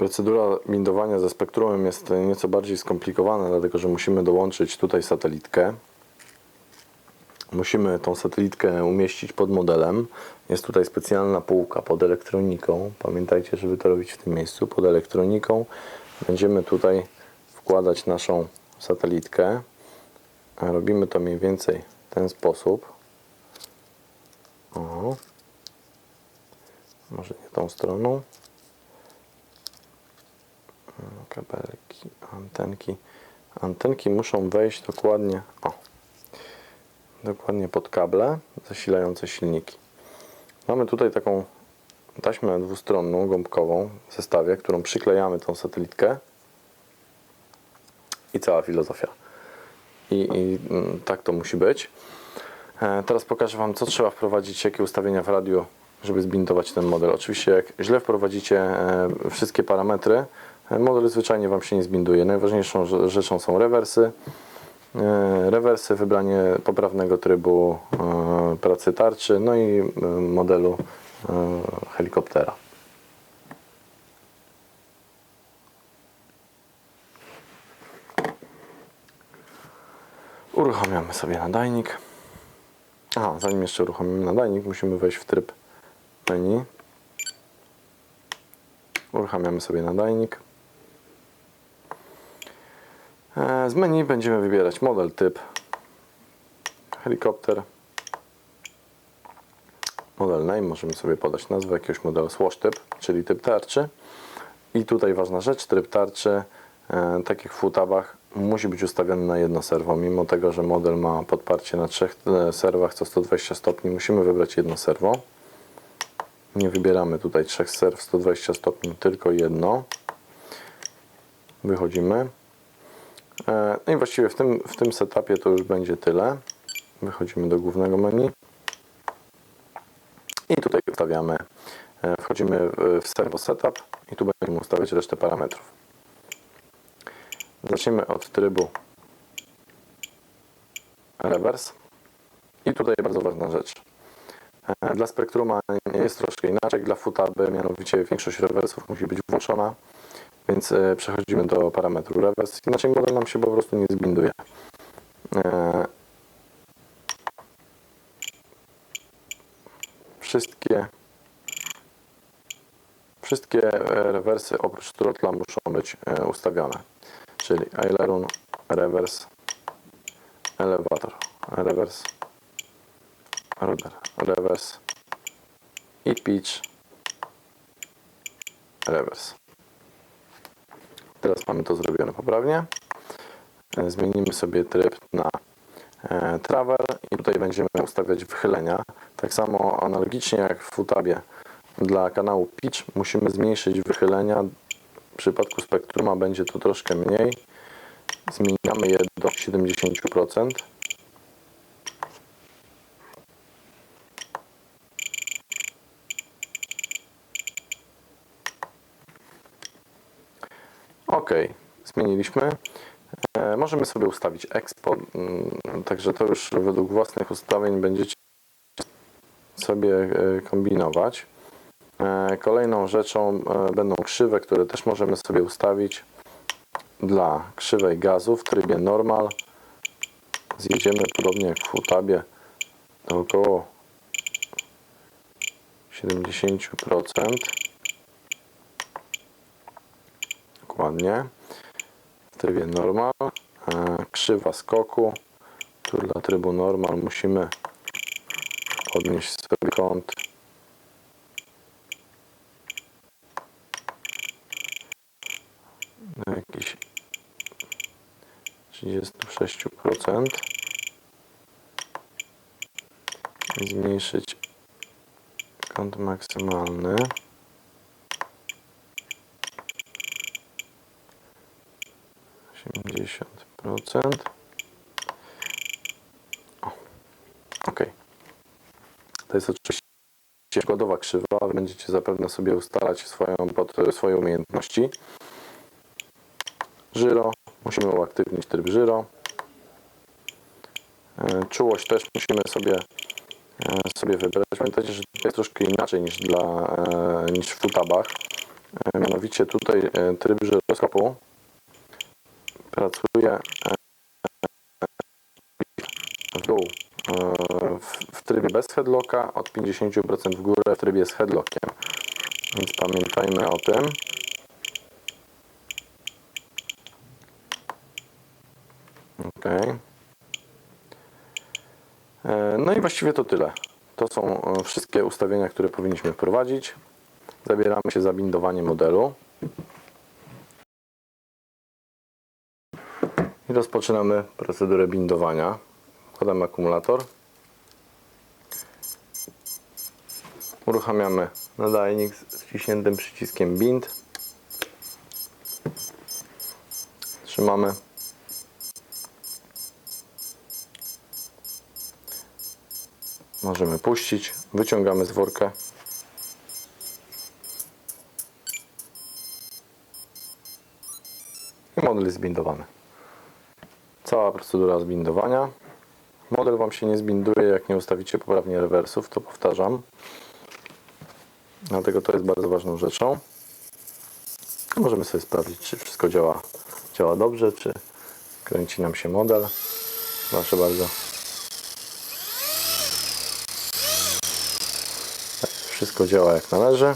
Procedura bindowania ze spektrumem jest nieco bardziej skomplikowana, dlatego że musimy dołączyć tutaj satelitkę. Musimy tą satelitkę umieścić pod modelem. Jest tutaj specjalna półka pod elektroniką. Pamiętajcie, żeby to robić w tym miejscu, pod elektroniką. Będziemy tutaj wkładać naszą satelitkę. Robimy to mniej więcej w ten sposób. O. Może nie tą stroną. Kabelki, antenki. Antenki muszą wejść dokładnie, o, dokładnie pod kable zasilające silniki. Mamy tutaj taką taśmę dwustronną, gąbkową w zestawie, którą przyklejamy tą satelitkę i cała filozofia. I, i mm, tak to musi być. E, Teraz pokażę Wam, co trzeba wprowadzić, jakie ustawienia w radiu, żeby zbindować ten model. Oczywiście, jak źle wprowadzicie e, wszystkie parametry, model zwyczajnie Wam się nie zbinduje. Najważniejszą rze- rzeczą są rewersy. E, Rewersy, wybranie poprawnego trybu e, pracy tarczy, no i e, modelu helikoptera. Uruchamiamy sobie nadajnik. Aha, zanim jeszcze uruchomimy nadajnik, musimy wejść w tryb menu. Uruchamiamy sobie nadajnik. E, Z menu będziemy wybierać model, typ helikopter. Model name, możemy sobie podać nazwę jakiegoś modelu swash typ, czyli typ tarczy. I tutaj ważna rzecz, tryb tarczy, e, tak jak w futabach, musi być ustawiony na jedno serwo. Mimo tego, że model ma podparcie na trzech e, serwach co 120 stopni, musimy wybrać jedno serwo. Nie wybieramy tutaj trzech serw 120 stopni, tylko jedno. Wychodzimy. E, No i właściwie w tym, w tym setupie to już będzie tyle. Wychodzimy do głównego menu. I tutaj ustawiamy, e, wchodzimy w- serwo setup i tu będziemy ustawiać resztę parametrów. Zaczniemy od trybu reverse. I tutaj bardzo ważna rzecz. E, Dla spektruma jest troszkę inaczej, dla futaby mianowicie większość rewersów musi być włączona, więc e, przechodzimy do parametru reverse, inaczej model nam się po prostu nie zbinduje. E, Wszystkie wszystkie e, rewersy oprócz throttla muszą być ustawione, czyli aileron, reverse, elevator, reverse, rudder, reverse i pitch, reverse. Teraz mamy to zrobione poprawnie. E, Zmienimy sobie tryb na e, travel i tutaj będziemy ustawiać wychylenia. Tak samo analogicznie jak w futabie dla kanału pitch musimy zmniejszyć wychylenia. W przypadku spektruma będzie to troszkę mniej. Zmieniamy je do 70%. OK, zmieniliśmy. E, możemy sobie ustawić expo, mm, także to już według własnych ustawień będziecie sobie e, kombinować. E, Kolejną rzeczą będą krzywe, które też możemy sobie ustawić. Dla krzywej gazu w trybie normal zjedziemy podobnie jak w futabie do około 70%. Dokładnie. W trybie normal. E, Krzywa skoku. Tu dla trybu normal musimy podnieść sobie kąt. Do jakichś 36%. I zmniejszyć kąt maksymalny. Osiemdziesiąt procent. Ok. To jest oczywiście przykładowa krzywa, będziecie zapewne sobie ustalać swoją, pod swoje umiejętności. Żyro. Musimy uaktywnić tryb żyro. E, Czułość też musimy sobie, e, sobie wybrać. Pamiętajcie, że to jest troszkę inaczej niż, dla, e, niż w futabach. Mianowicie tutaj tryb żyroskopu pracuje e, w dół e, w, trybie bez headlocka, od 50% w górę w trybie z headlockiem. Więc pamiętajmy o tym. Ok. E, No i właściwie to tyle. To są e, wszystkie ustawienia, które powinniśmy wprowadzić. Zabieramy się za bindowanie modelu. I rozpoczynamy procedurę bindowania. Wkładamy akumulator. Uruchamiamy nadajnik z wciśniętym przyciskiem bind. Trzymamy. Możemy puścić. Wyciągamy z worka. I model jest zbindowany. Cała procedura zbindowania. Model Wam się nie zbinduje, jak nie ustawicie poprawnie rewersów, to powtarzam. Dlatego to jest bardzo ważną rzeczą. Możemy sobie sprawdzić, czy wszystko działa, działa dobrze, czy kręci nam się model. Proszę bardzo. Tak, Wszystko działa jak należy.